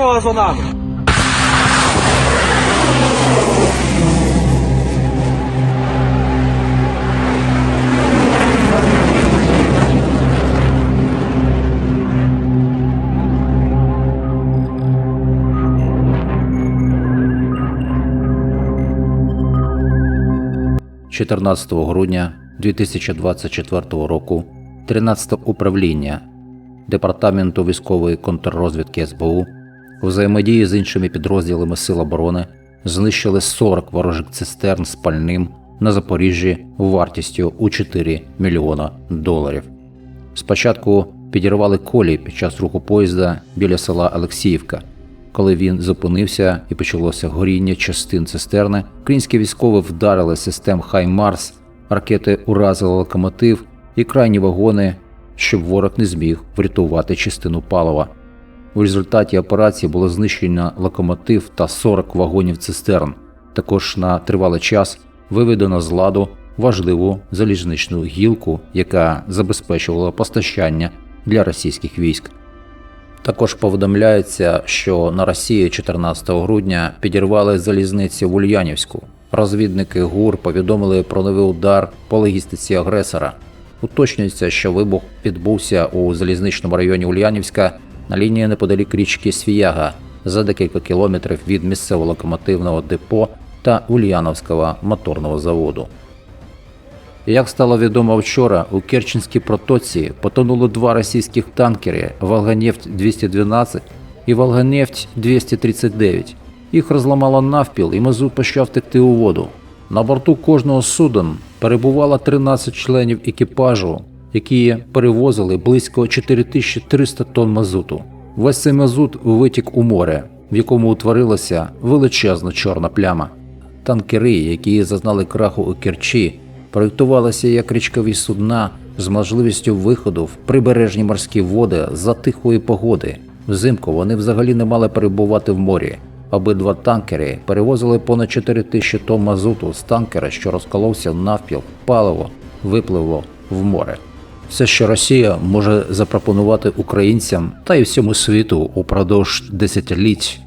Допомога за нами. – 14 грудня 2024 року 13 управління Департаменту військової контррозвідки СБУ взаємодії з іншими підрозділами Сил оборони знищили 40 ворожих цистерн з пальним на Запоріжжі вартістю у 4 мільйона доларів. Спочатку підірвали колій під час руху поїзда біля села Олексіївка. Коли він зупинився і почалося горіння частин цистерни, українські військові вдарили систем Хаймарс, ракети уразили локомотив і крайні вагони, щоб ворог не зміг врятувати частину палива. У результаті операції було знищено локомотив та 40 вагонів цистерн. Також на тривалий час виведено з ладу важливу залізничну гілку, яка забезпечувала постачання для російських військ. Також повідомляється, що на Росії 14 грудня підірвали залізниці в Ульянівську. Розвідники ГУР повідомили про новий удар по логістиці агресора. Уточнюється, що вибух відбувся у залізничному районі Ульянівська на лінії неподалік річки Свіяга за декілька кілометрів від місцевого локомотивного депо та Ульяновського моторного заводу. Як стало відомо вчора, у Керченській протоці потонули два російських танкери Волганефть-212 і Волганефть-239. Їх розламало навпіл і мазут почав текти у воду. На борту кожного суден перебувало 13 членів екіпажу, які перевозили близько 4300 тонн мазуту. Весь цей мазут витік у море, в якому утворилася величезна чорна пляма. Танкери, які зазнали краху у Керчі, проєктувалися як річкові судна з можливістю виходу в прибережні морські води за тихої погоди. Взимку вони взагалі не мали перебувати в морі. Обидва танкери перевозили понад 4 тисячі тонн мазуту з танкера, що розколовся навпіл, паливо випливло в море. Все, що Росія може запропонувати українцям та й всьому світу упродовж десятиліть,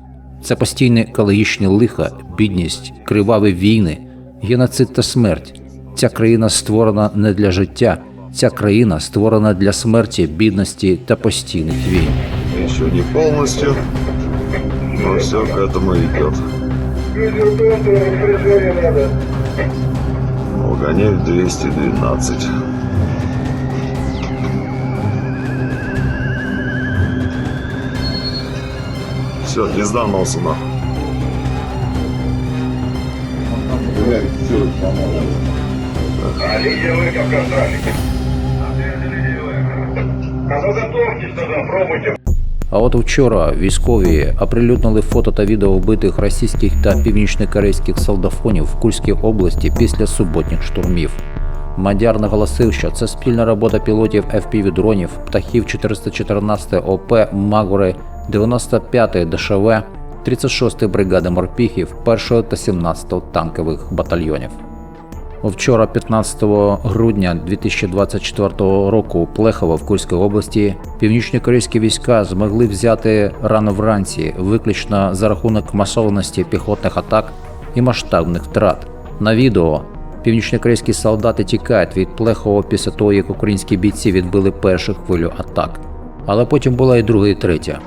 це постійне екологічне лиха, бідність, криваві війни, геноцид та смерть. Ця країна створена не для життя, ця країна створена для смерті, бідності та постійних війн. Еще не полностью, но все к этому идет. Волганев 212. Все, пизда носу нахуй. Вы как красавчики. А ну готовьтесь тогда. А от вчора військові оприлюднили фото та відео вбитих російських та північнокорейських солдафонів в Курській області після суботніх штурмів. Мадяр наголосив, що це спільна робота пілотів FPV-дронів, птахів 414 ОП Магури, 95 ДШВ, 36-ї бригади морпіхів 1 та 17 танкових батальйонів. Вчора, 15 грудня 2024 року, у Плехово в Курській області північнокорейські війська змогли взяти рано вранці, виключно за рахунок масованості піхотних атак і масштабних втрат. На відео північнокорейські солдати тікають від Плехова після того, як українські бійці відбили першу хвилю атак. Але потім була і друга, і третя.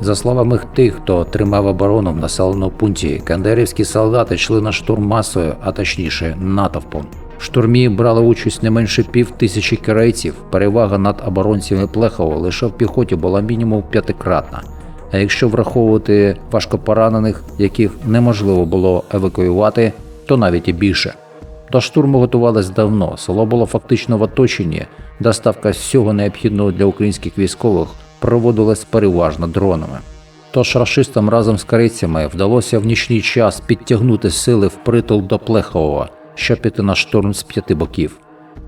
За словами тих, хто тримав оборону в населеному пункті, кандерівські солдати йшли на штурм масою, а точніше натовпом. В штурмі брали участь не менше пів тисячі корейців. Перевага над оборонцями Плехова лише в піхоті була мінімум п'ятикратна. А якщо враховувати важкопоранених, яких неможливо було евакуювати, то навіть і більше. До штурму готувались давно. Село було фактично в оточенні. Доставка всього необхідного для українських військових проводилась переважно дронами. Тож рашистам разом з корейцями вдалося в нічний час підтягнути сили впритул до Плехового, щоб піти на штурм з п'яти боків.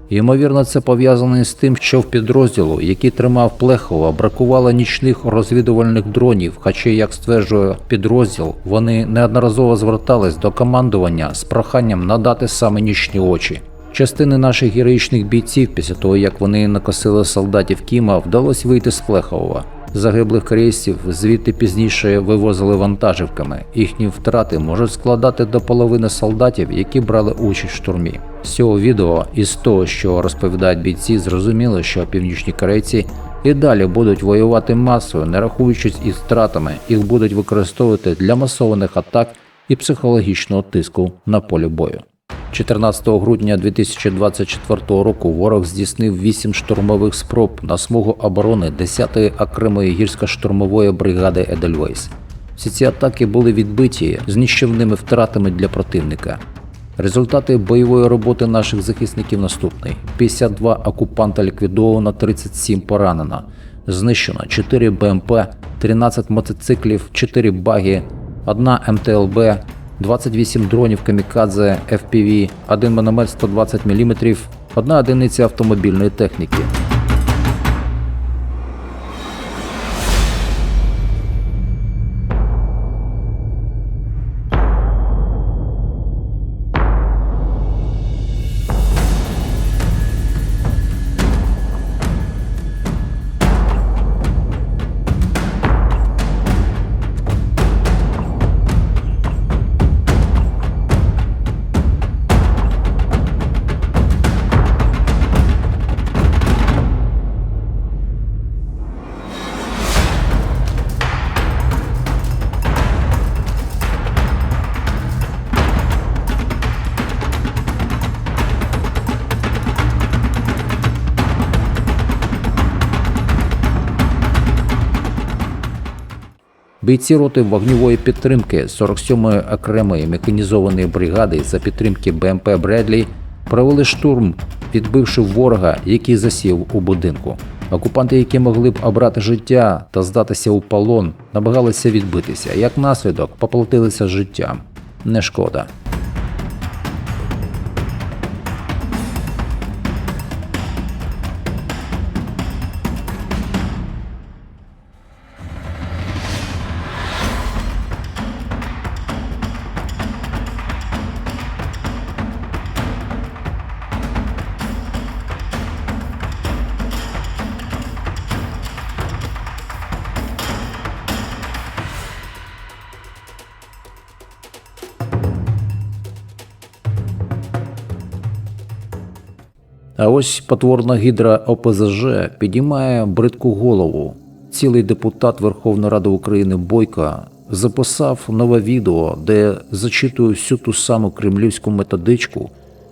Ймовірно, це пов'язано з тим, що в підрозділу, який тримав Плехова, бракувало нічних розвідувальних дронів, хоча, як стверджує підрозділ, вони неодноразово звертались до командування з проханням надати саме нічні очі. Частини наших героїчних бійців, після того як вони накосили солдатів Кіма, вдалося вийти з Плехового. Загиблих корейців звідти пізніше вивозили вантажівками. Їхні втрати можуть складати до половини солдатів, які брали участь в штурмі. З цього відео і з того, що розповідають бійці, зрозуміло, що північні корейці і далі будуть воювати масою, не рахуючись із втратами, їх будуть використовувати для масованих атак і психологічного тиску на полі бою. 14 грудня 2024 року ворог здійснив 8 штурмових спроб на смугу оборони 10-ї окремої гірсько-штурмової бригади Едельвейс. Всі ці атаки були відбиті з ніщівними втратами для противника. Результати бойової роботи наших захисників наступний: 52 окупанта ліквідовано, 37 поранено, знищено 4 БМП, 13 мотоциклів, 4 баги, 1 МТЛБ, 28 дронів камікадзе FPV, 1 міномет 120 мм, одна одиниця автомобільної техніки. Бійці роти вогньової підтримки 47-ї окремої механізованої бригади за підтримки БМП Бредлі провели штурм, відбивши ворога, який засів у будинку. Окупанти, які могли б обрати життя та здатися у полон, намагалися відбитися. Як наслідок, поплатилися життям. Не шкода. А ось потворна гідра ОПЗЖ підіймає бридку голову. Цілий депутат Верховної Ради України Бойко записав нове відео, де зачитує всю ту саму кремлівську методичку,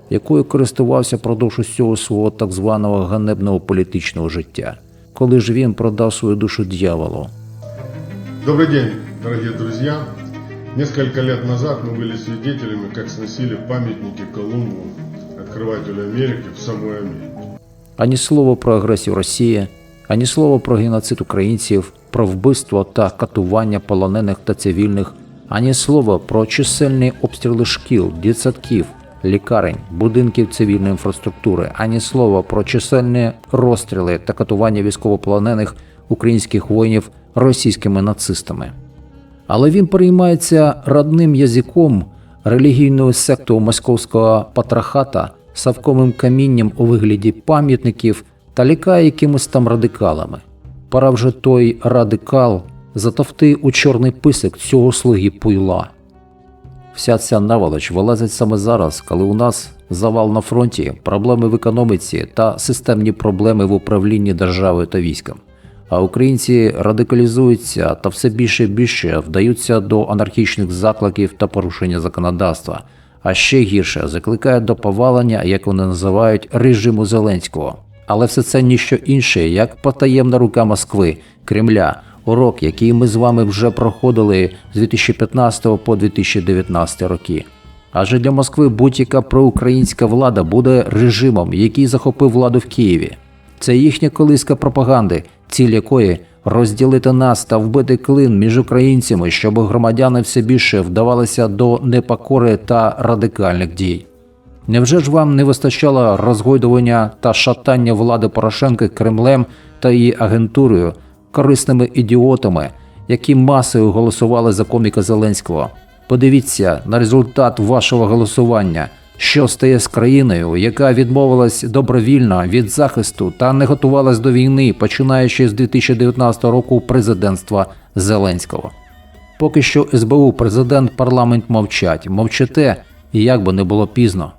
якою користувався продовж усього свого так званого ганебного політичного життя, коли ж він продав свою душу дьяволу. Добрый день, дорогие друзья. Несколько лет назад мы были свидетелями, как сносили памятники Колумбу, открывателю Америки, в самой Америке. Ані слова про агресію Росії, ані слова про геноцид українців, про вбивство та катування полонених та цивільних, ані слова про чисельні обстріли шкіл, дитсадків, лікарень, будинків цивільної інфраструктури, ані слова про чисельні розстріли та катування військовополонених українських воїнів російськими нацистами. Але він переймається родним язиком релігійною сектою московського патрахата, савковим камінням у вигляді пам'ятників та лікає якимось там радикалами. Пора вже той радикал затовти у чорний писок цього слуги пуйла. Вся ця наволоч вилазить саме зараз, коли у нас завал на фронті, проблеми в економіці та системні проблеми в управлінні державою та військом. А українці радикалізуються та все більше і більше вдаються до анархічних закликів та порушення законодавства, а ще гірше закликають до повалення, як вони називають, режиму Зеленського. Але все це ніщо інше, як потаємна рука Москви, Кремля, урок, який ми з вами вже проходили з 2015 по 2019 роки. Адже для Москви будь-яка проукраїнська влада буде режимом, який захопив владу в Києві. Це їхня колиска пропаганди, ціль якої розділити нас та вбити клин між українцями, щоб громадяни все більше вдавалися до непокори та радикальних дій. Невже ж вам не вистачало розгойдування та шатання влади Порошенка Кремлем та її агентурою, корисними ідіотами, які масою голосували за коміка Зеленського? Подивіться на результат вашого голосування. Що стає з країною, яка відмовилась добровільно від захисту та не готувалась до війни, починаючи з 2019 року президентства Зеленського? Поки що СБУ, президент, парламент мовчать. Мовчите, як би не було пізно.